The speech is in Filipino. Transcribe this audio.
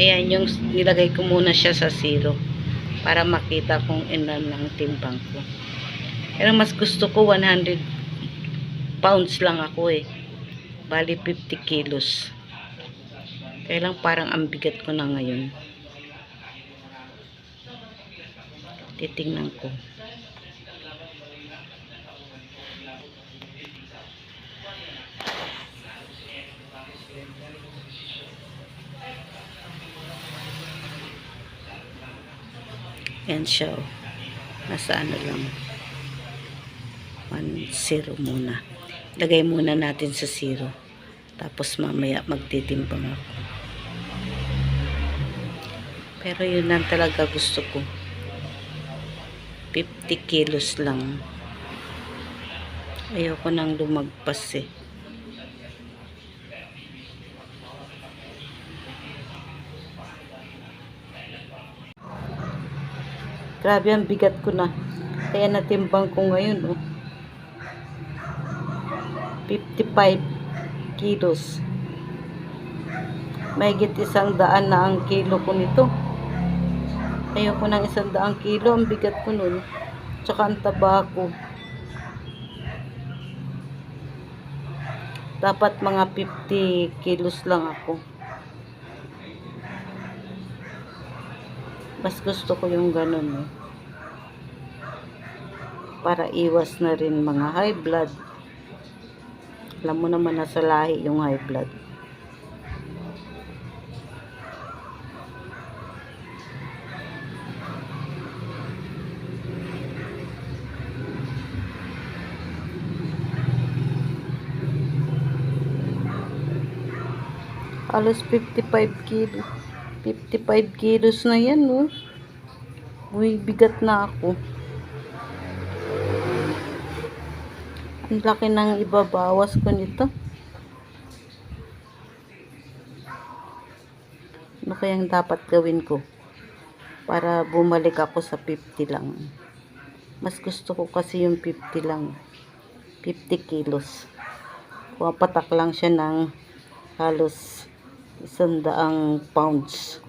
nilagay ko muna siya sa zero para makita kung ilan ng timbang ko. Pero mas gusto ko 100 pounds lang ako eh. Bali 50 kilos. Kaya lang parang ang bigat ko na ngayon. Titingnan ko. Yan siya. oh. Nasa ano lang. 1-0 muna. Lagay muna natin sa 0. Tapos mamaya magtitimbang ako. Pero yun lang talaga gusto ko. 50 kilos lang. Ayoko nang lumagpas eh. Grabe ang bigat ko na. Kaya natimbang ko ngayon, oh. 55 kilos. Mahigit isang daan na ang kilo ko nito. Ayoko ng isang daang kilo. Ang bigat ko nun. Tsaka ang taba ko. Dapat mga 50 kilos lang ako. Mas gusto ko yung ganun eh. Para iwas na rin mga high blood. Alam mo naman na sa lahi yung high blood. Halos 55 kilo. 55 kilos na yan, no? Uy, bigat na ako. Ang laki ng ibabawas ko nito. Ano kayang dapat gawin ko? Para bumalik ako sa 50 lang. Mas gusto ko kasi yung 50 lang. 50 kilos. Pumapatak lang siya ng halos isang daang pounds.